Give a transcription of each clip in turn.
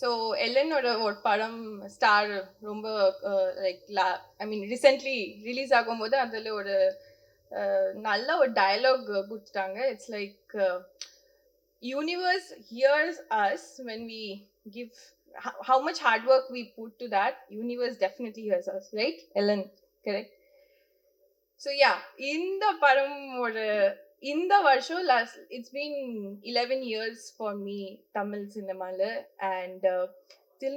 So எல்லனோட ஒரு படம் star ரொம்ப லைக் லா ஐ மீன் ரீசெண்ட்லி ரிலீஸ் ஆகும்போது அதில் ஒரு நல்ல ஒரு டயலாக் கொடுத்துட்டாங்க. It's like universe hears us when we give how much hard work we put to that universe definitely hears us right Ellan correct so yeah இந்த படம் ஒரு இந்த வருஷம் last it's been eleven years for me Tamil uh, சினிமாவில் and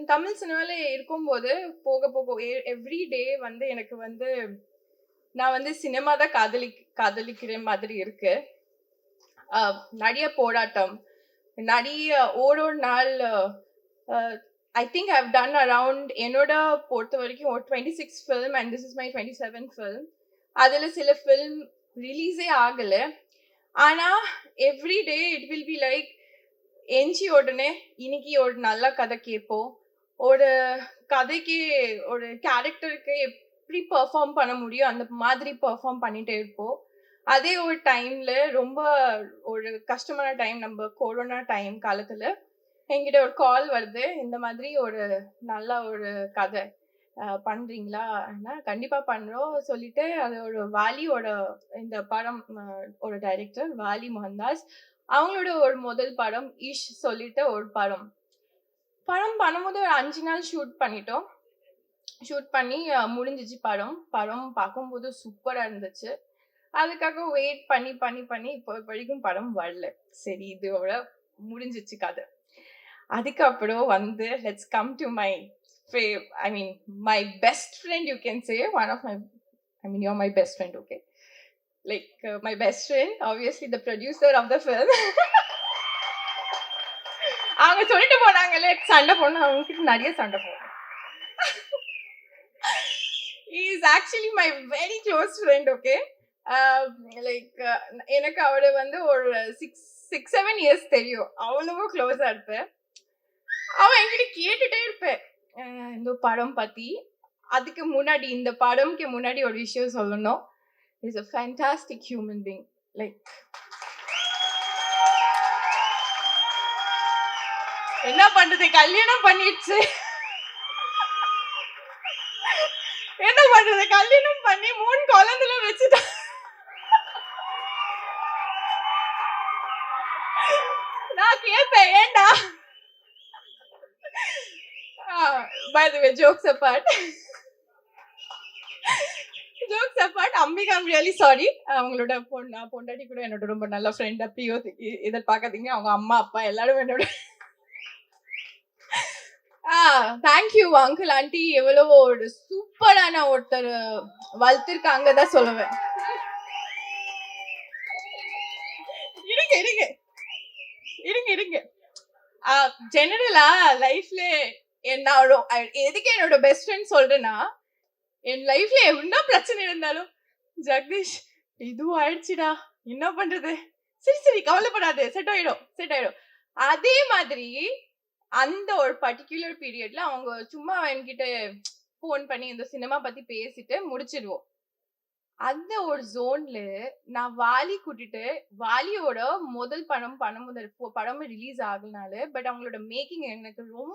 Tamil சினிமாவில் இருக்கும்போது போக போக எவ்ரி டே வந்து எனக்கு வந்து நான் வந்து சினிமா தான் காதலி காதலிக்கிற மாதிரி இருக்கு. நிறைய போராட்டம் நிறைய ஒரு ஒரு நாள் I think I've done around என்னோட பொறுத்த வரைக்கும் ஒரு twenty six film and this is my twenty seven film அதில் சில ஃபில்ம் ரிலீஸே ஆகலை. ஆனால் every day it will be like எஞ்சி உடனே இன்னைக்கு ஒரு நல்ல கதை கேட்போம். ஒரு கதைக்கு ஒரு கேரக்டருக்கு எப்படி பெர்ஃபார்ம் பண்ண முடியும் அந்த மாதிரி பெர்ஃபார்ம் பண்ணிட்டே இருப்போம். அதே ஒரு டைம்ல ரொம்ப ஒரு கஷ்டமான டைம் நம்ம கொரோனா டைம் காலத்துல என்கிட்ட ஒரு கால் வருது. இந்த மாதிரி ஒரு நல்ல ஒரு கதை. பண்றீங்களா? கண்டிப்பா பண்றோம் சொல்லிட்டு அது ஒரு வாலியோட இந்த படம் ஒரு டைரக்டர் வாலி மோகன்தாஸ் அவங்களோட ஒரு முதல் படம் ஈஷ் சொல்லிட்டு ஒரு படம். படம் பண்ணும்போது ஒரு அஞ்சு நாள் ஷூட் பண்ணிட்டோம். ஷூட் பண்ணி முடிஞ்சிச்சு படம். படம் பார்க்கும்போது சூப்பராக இருந்துச்சு. அதுக்காக வெயிட் பண்ணி பண்ணி பண்ணி இப்போ வரைக்கும் படம் வரல. சரி இதோட முடிஞ்சிச்சு கதை. அதுக்கப்புறம் வந்து let's come to my I mean best best friend you can say one of my I mean my best best friend okay like my best friend obviously the producer of the film. அவங்க சொல்லிட்டு போனாங்கல்ல சண்டை போடணும். அவங்க கிட்ட நிறைய சண்டை போடணும். Is actually my very close friend okay like எனக்கு அவளை வந்து ஒரு சிக்ஸ் சிக்ஸ் செவன் இயர்ஸ் தெரியும். அவ்வளவோ க்ளோஸாக இருப்பேன். அவன் என்கிட்ட கேட்டுட்டே இருப்பேன். இந்த படம் பற்றி அதுக்கு முன்னாடி இந்த படம்க்கு முன்னாடி ஒரு விஷயம் சொல்லணும். Is a fantastic human being like என்ன பண்றது? கல்யாணம் பண்ணிடுச்சு. என்ன பண்றது? கல்யாணம் பண்ணி மூணு குழந்தைல வச்சுட்டா. நான் கேட்பேன் ஏன்டா? By the way jokes apart jokes apart Ambika I'm really sorry அவங்களோட பொண்ணு பொண்டாட்டி கூட என்னோட ரொம்ப நல்ல ஃப்ரெண்ட் அப்படியோ இதை பார்க்காதீங்க. அவங்க அம்மா அப்பா எல்லாரும் என்னோட ஆ தேங்க்யூ அங்கிள் ஆண்டி எவ்வளோ ஒரு சூப்பரான ஒருத்தர் வளர்த்துருக்காங்க தான் சொல்லுவேன். இருங்க இருங்க. இருங்க இருங்க. ஜெனரலா லைஃப்ல என்னோட எதுக்கு என்னோட பெஸ்ட் ஃப்ரெண்ட் சொல்றேன்னா என் லைஃப்ல என்ன பிரச்சனை இருந்தாலும் ஜெகதீஷ் இதுவும் ஆயிடுச்சுடா என்ன பண்றது? சரி சரி கவலைப்படாது செட் ஆயிடும் செட் ஆயிடும். அதே மாதிரி அந்த ஒரு பர்டிகுலர் பீரியட்ல அவங்க சும்மா என்கிட்ட ஃபோன் பண்ணி இந்த சினிமா பத்தி பேசிட்டு முடிச்சிடுவோம். அந்த ஒரு ஜோன்ல நான் வாலி கூட்டிட்டு வாலியோட முதல் படம் பண்ணும்போது படம் ரிலீஸ் ஆகுனால பட் அவங்களோட மேக்கிங் எனக்கு ரொம்ப